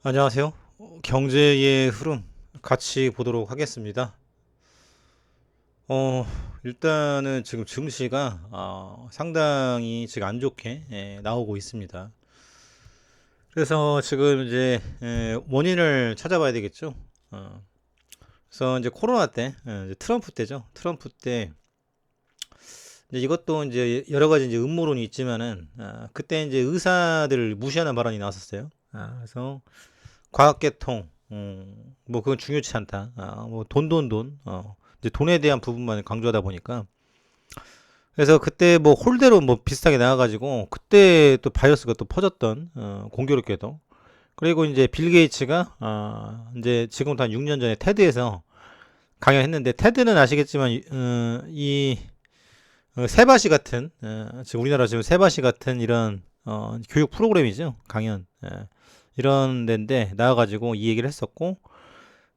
안녕하세요. 어, 경제의 흐름 같이 보도록 하겠습니다. 어, 일단은 지금 증시가 어, 상당히 지금 안 좋게 예, 나오고 있습니다. 그래서 지금 이제 예, 원인을 찾아봐야 되겠죠. 어, 그래서 이제 코로나 때, 예, 이제 트럼프 때죠. 트럼프 때 이제 이것도 이제 여러 가지 이제 음모론이 있지만은 아, 그때 이제 의사들을 무시하는 발언이 나왔었어요. 아, 그래서 과학계통, 음, 뭐 그건 중요치 않다. 아, 뭐 돈, 돈, 돈. 어, 이제 돈에 대한 부분만 강조하다 보니까 그래서 그때 뭐 홀대로 뭐 비슷하게 나와가지고 그때 또 바이러스가 또 퍼졌던 어, 공교롭게도 그리고 이제 빌 게이츠가 아, 이제 지금부터 한 6년 전에 테드에서 강연했는데 테드는 아시겠지만 어, 이 어, 세바시 같은 어, 지금 우리나라 지금 세바시 같은 이런 어, 교육 프로그램이죠 강연 예, 이런 데인데 나와가지고 이 얘기를 했었고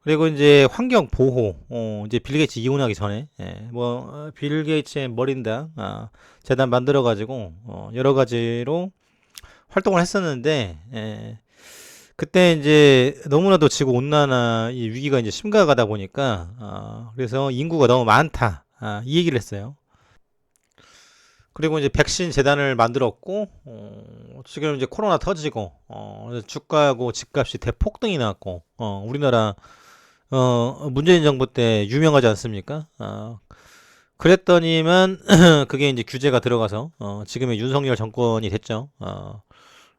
그리고 이제 환경 보호 어, 이제 빌 게이츠 이혼하기 전에 예, 뭐빌 게이츠의 머린다 아, 재단 만들어 가지고 어, 여러 가지로 활동을 했었는데 예, 그때 이제 너무나도 지구 온난화 이 위기가 이제 심각하다 보니까 아, 그래서 인구가 너무 많다 아, 이 얘기를 했어요. 그리고 이제 백신 재단을 만들었고 어, 지금 이제 코로나 터지고 어, 주가하고 집값이 대폭등이 나왔고 어, 우리나라 어, 문재인 정부 때 유명하지 않습니까? 어, 그랬더니만 그게 이제 규제가 들어가서 어, 지금의 윤석열 정권이 됐죠. 어,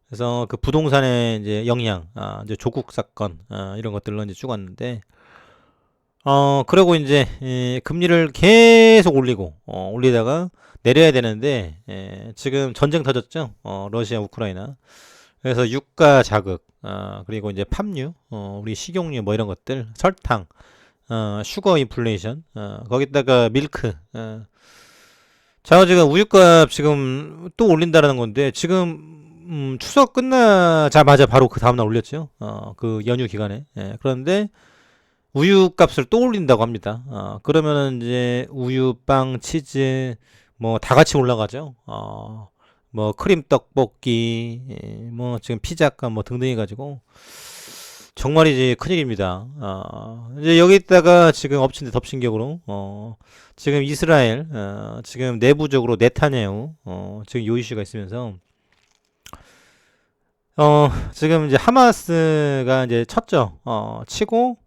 그래서 그 부동산의 이제 영향, 아, 이제 조국 사건 아, 이런 것들로 이제 쭉 왔는데 어, 그리고 이제 예, 금리를 계속 올리고 어, 올리다가 내려야 되는데 예, 지금 전쟁 터졌죠. 어, 러시아 우크라이나. 그래서 유가 자극, 어, 그리고 이제 팜유, 어, 우리 식용유 뭐 이런 것들, 설탕, 어, 슈거 인플레이션, 어, 거기다가 밀크. 어. 자, 지금 우유값 지금 또 올린다라는 건데 지금 음, 추석 끝나자마자 바로 그 다음날 올렸죠. 어, 그 연휴 기간에. 예, 그런데 우유 값을 또 올린다고 합니다. 어, 그러면은 이제 우유, 빵, 치즈 뭐 다 같이 올라가죠. 어, 뭐 크림 떡볶이, 예, 뭐 지금 피자값 뭐 등등 해가지고 정말이지 큰일입니다. 어, 이제 여기다가 지금 엎친 데 덮친 격으로 어, 지금 이스라엘 어, 지금 내부적으로 네타냐후 어, 지금 요 이슈가 있으면서 어, 지금 이제 하마스가 이제 쳤죠. 어, 치고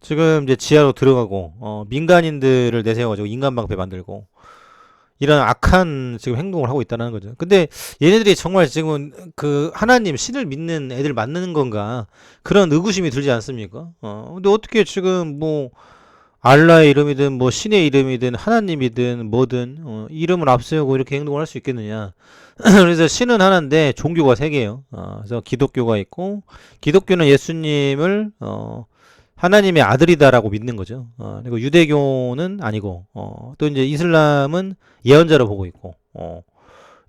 지금 이제 지하로 들어가고 어, 민간인들을 내세워가지고 인간 방패 만들고 이런 악한 지금 행동을 하고 있다는 거죠. 근데 얘네들이 정말 지금 그 하나님 신을 믿는 애들 맞는 건가 그런 의구심이 들지 않습니까? 어, 근데 어떻게 지금 뭐 알라의 이름이든 뭐 신의 이름이든 하나님이든 뭐든 어, 이름을 앞세우고 이렇게 행동을 할 수 있겠느냐? 그래서 신은 하나인데 종교가 세 개예요. 어, 그래서 기독교가 있고 기독교는 예수님을 어, 하나님의 아들이다라고 믿는 거죠. 어, 그리고 유대교는 아니고, 어, 또 이제 이슬람은 예언자로 보고 있고, 어,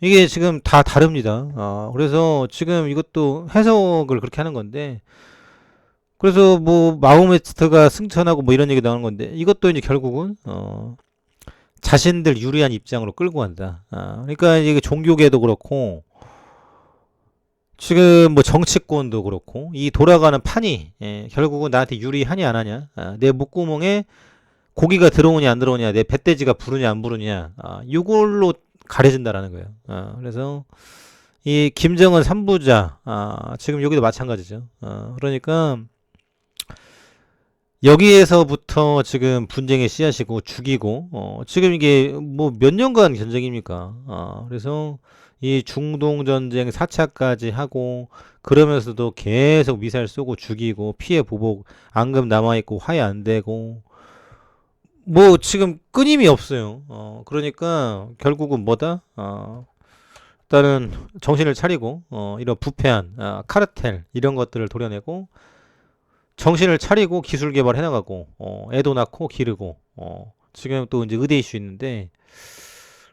이게 지금 다 다릅니다. 어, 그래서 지금 이것도 해석을 그렇게 하는 건데, 그래서 뭐 마호메트가 승천하고 뭐 이런 얘기 나오는 건데, 이것도 이제 결국은, 어, 자신들 유리한 입장으로 끌고 간다. 아, 그러니까 이게 종교계도 그렇고, 지금 뭐 정치권도 그렇고 이 돌아가는 판이 예, 결국은 나한테 유리하냐 안 하냐 아, 내 목구멍에 고기가 들어오냐 안 들어오냐 내 배돼지가 부르냐 안 부르냐 아, 이걸로 가려진다라는 거예요. 아, 그래서 이 김정은 삼부자 아, 지금 여기도 마찬가지죠. 아, 그러니까 여기에서부터 지금 분쟁의 씨앗이고 죽이고 어, 지금 이게 뭐 몇 년간 전쟁입니까? 아, 그래서 이 중동 전쟁 4차까지 하고 그러면서도 계속 미사일 쏘고 죽이고 피해 보복 앙금 남아 있고 화해 안 되고 뭐 지금 끊임이 없어요. 어, 그러니까 결국은 뭐다? 어, 일단은 정신을 차리고 어, 이런 부패한 아, 카르텔 이런 것들을 도려내고 정신을 차리고 기술 개발해 나가고 어, 애도 낳고 기르고 어, 지금 또 이제 의대 이슈 있는데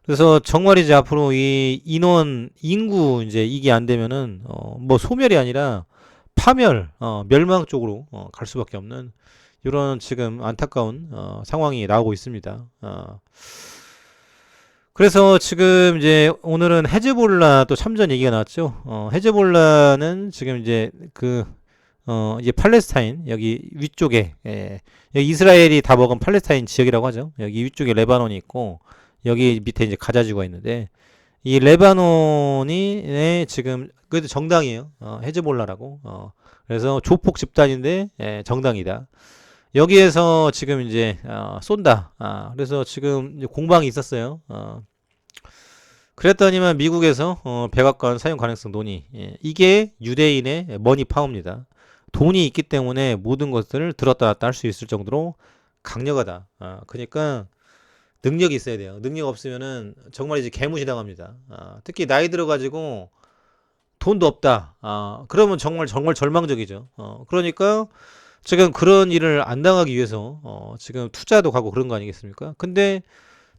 그래서 정말 이제 앞으로 이 인원 인구 이제 이게 안 되면은 어, 뭐 소멸이 아니라 파멸 어, 멸망 쪽으로 어, 갈 수밖에 없는 이런 지금 안타까운 어, 상황이 나오고 있습니다. 어. 그래서 지금 이제 오늘은 헤즈볼라 또 참전 얘기가 나왔죠. 어, 헤즈볼라는 지금 이제 그 어, 이제 팔레스타인 여기 위쪽에 예, 여기 이스라엘이 다 먹은 팔레스타인 지역이라고 하죠. 여기 위쪽에 레바논이 있고 여기 밑에 이제 가자지구가 있는데 이 레바논이 네, 지금 그래도 정당이에요. 어, 헤즈볼라라고. 어, 그래서 조폭 집단인데 예, 정당이다. 여기에서 지금 이제 어, 쏜다. 아, 그래서 지금 공방이 있었어요. 어, 그랬더니만 미국에서 어, 백악관 사용 가능성 논의. 예, 이게 유대인의 머니 파워입니다. 돈이 있기 때문에 모든 것들을 들었다 놨다 할 수 있을 정도로 강력하다. 아, 그러니까 능력이 있어야 돼요. 능력 없으면은 정말 이제 개무시 당합니다. 아, 특히 나이 들어가지고 돈도 없다. 아, 그러면 정말 정말 절망적이죠. 어, 그러니까 지금 그런 일을 안 당하기 위해서 어, 지금 투자도 가고 그런 거 아니겠습니까? 근데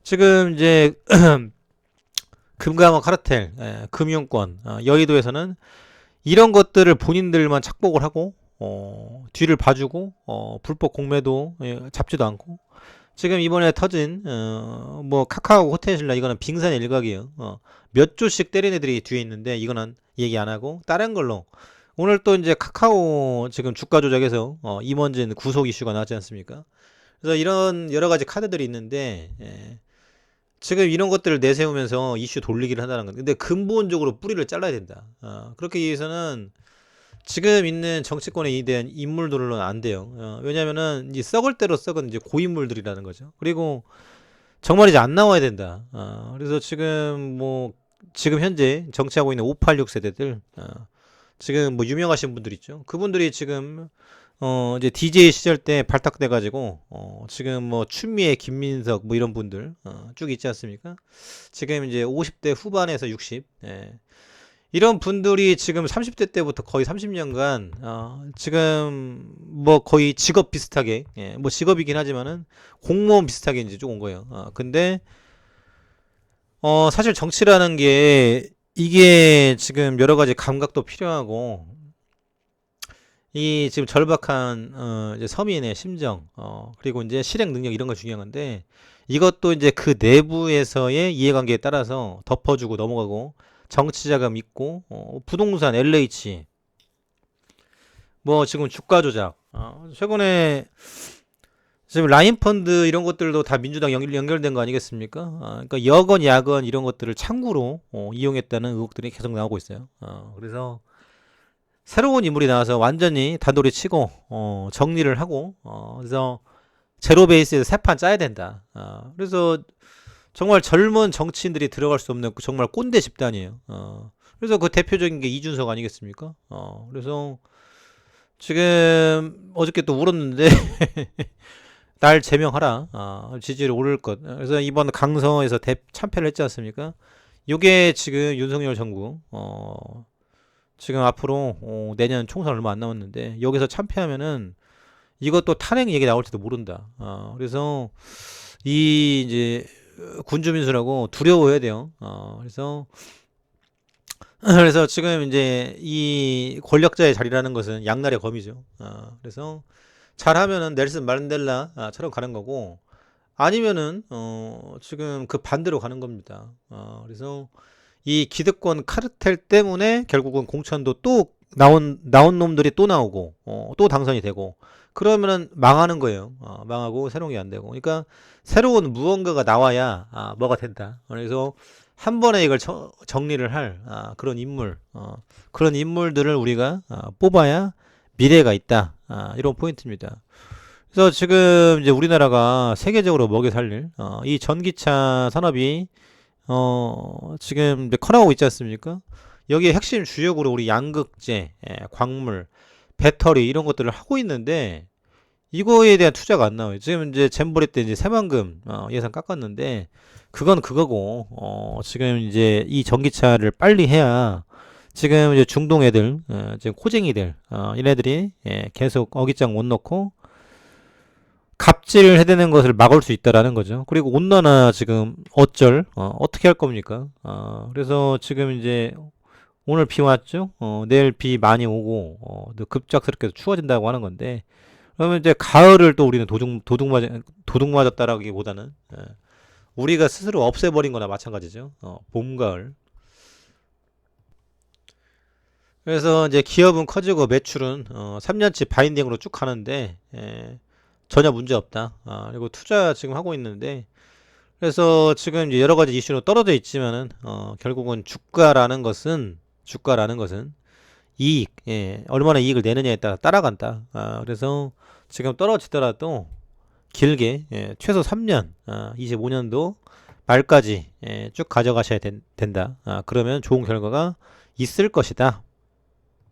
지금 이제 금감원 카르텔, 예, 금융권, 어, 여의도에서는 이런 것들을 본인들만 착복을 하고 어, 뒤를 봐주고 어, 불법 공매도 예, 잡지도 않고 지금 이번에 터진 어, 뭐 카카오 호텔신라 이거는 빙산 일각이에요. 어, 몇 조씩 때린 애들이 뒤에 있는데 이거는 얘기 안 하고 다른 걸로 오늘 또 이제 카카오 지금 주가 조작에서 어, 임원진 구속 이슈가 나왔지 않습니까? 그래서 이런 여러 가지 카드들이 있는데 예, 지금 이런 것들을 내세우면서 이슈 돌리기를 한다는 건데 근데 근본적으로 뿌리를 잘라야 된다. 어, 그렇게 위해서는 지금 있는 정치권에 대한 인물들로는 안 돼요. 어, 왜냐면은 이제 썩을 대로 썩은 이제 고인물들이라는 거죠. 그리고 정말 이제 안 나와야 된다. 어, 그래서 지금 뭐 지금 현재 정치하고 있는 586 세대들 어, 지금 뭐 유명하신 분들 있죠. 그분들이 지금 어 이제 DJ 시절 때 발탁돼 가지고 어 지금 뭐 추미애, 김민석 뭐 이런 분들 어, 쭉 있지 않습니까? 지금 이제 50대 후반에서 60 예. 이런 분들이 지금 30대 때부터 거의 30년간 어, 지금 뭐 거의 직업 비슷하게 예, 뭐 직업이긴 하지만은 공무원 비슷하게 이제 쭉 온 거예요. 어, 근데 어, 사실 정치라는 게 이게 지금 여러 가지 감각도 필요하고 이 지금 절박한 어, 이제 서민의 심정 어, 그리고 이제 실행 능력 이런 거 중요한 건데 이것도 이제 그 내부에서의 이해관계에 따라서 덮어주고 넘어가고 정치자금 있고 어, 부동산 LH 뭐 지금 주가 조작 어, 최근에 지금 라인 펀드 이런 것들도 다 민주당 연결, 연결된 거 아니겠습니까? 아, 그러니까 여건 야건 이런 것들을 창구로 어, 이용했다는 의혹들이 계속 나오고 있어요. 어, 그래서 새로운 인물이 나와서 완전히 단도리 치고 어, 정리를 하고 어, 그래서 제로 베이스에서 새판 짜야 된다. 어, 그래서 정말 젊은 정치인들이 들어갈 수 없는 그 정말 꼰대 집단이에요. 어, 그래서 그 대표적인 게 이준석 아니겠습니까? 어, 그래서 지금 어저께 또 울었는데 날 제명하라. 어, 지지율 오를 것. 그래서 이번 강서에서 대 참패를 했지 않습니까? 요게 지금 윤석열 정부 어, 지금 앞으로 어, 내년 총선 얼마 안 남았는데 여기서 참패하면은 이것도 탄핵 얘기 나올지도 모른다. 어, 그래서 이 이제 군주민수라고 두려워해야 돼요. 어, 그래서 그래서 지금 이제 이 권력자의 자리라는 것은 양날의 검이죠. 어, 그래서 잘하면은 넬슨 만델라처럼 가는 거고 아니면은 어, 지금 그 반대로 가는 겁니다. 어, 그래서 이 기득권 카르텔 때문에 결국은 공천도 또 나온 나온 놈들이 또 나오고 어, 또 당선이 되고 그러면은 망하는 거예요. 어, 망하고 새로운 게 안 되고. 그러니까 새로운 무언가가 나와야 아, 뭐가 된다. 그래서 한 번에 이걸 저, 정리를 할 아, 그런 인물, 어, 그런 인물들을 우리가 아, 뽑아야 미래가 있다. 아, 이런 포인트입니다. 그래서 지금 이제 우리나라가 세계적으로 먹여 살릴 어, 이 전기차 산업이 어, 지금 이제 커나가고 있지 않습니까? 여기에 핵심 주역으로 우리 양극재, 예, 광물, 배터리 이런 것들을 하고 있는데 이거에 대한 투자가 안 나와요. 지금 이제 잼버리 때 이제 새만금 어, 예산 깎았는데 그건 그거고 어, 지금 이제 이 전기차를 빨리 해야 지금 이제 중동 애들 어, 지금 코쟁이들 어, 이네들이 예, 계속 어깃장 못 넣고 갑질을 해대는 것을 막을 수 있다라는 거죠. 그리고 온난화 지금 어쩔 어, 어떻게 할 겁니까? 어, 그래서 지금 이제 오늘 비 왔죠? 어, 내일 비 많이 오고 어, 또 급작스럽게 추워진다고 하는 건데 그러면 이제 가을을 또 우리는 도둑 도둑 맞 도둑 맞았다라기보다는 예, 우리가 스스로 없애버린 거나 마찬가지죠. 어, 봄 가을 그래서 이제 기업은 커지고 매출은 어, 3년치 바인딩으로 쭉 가는데 예, 전혀 문제 없다. 아, 그리고 투자 지금 하고 있는데 그래서 지금 여러 가지 이슈로 떨어져 있지만은 어, 결국은 주가라는 것은 주가라는 것은 이익, 예, 얼마나 이익을 내느냐에 따라 따라간다. 아, 그래서 지금 떨어지더라도 길게 예, 최소 3년, 아, 25년도 말까지 예, 쭉 가져가셔야 된, 다 아, 그러면 좋은 결과가 있을 것이다.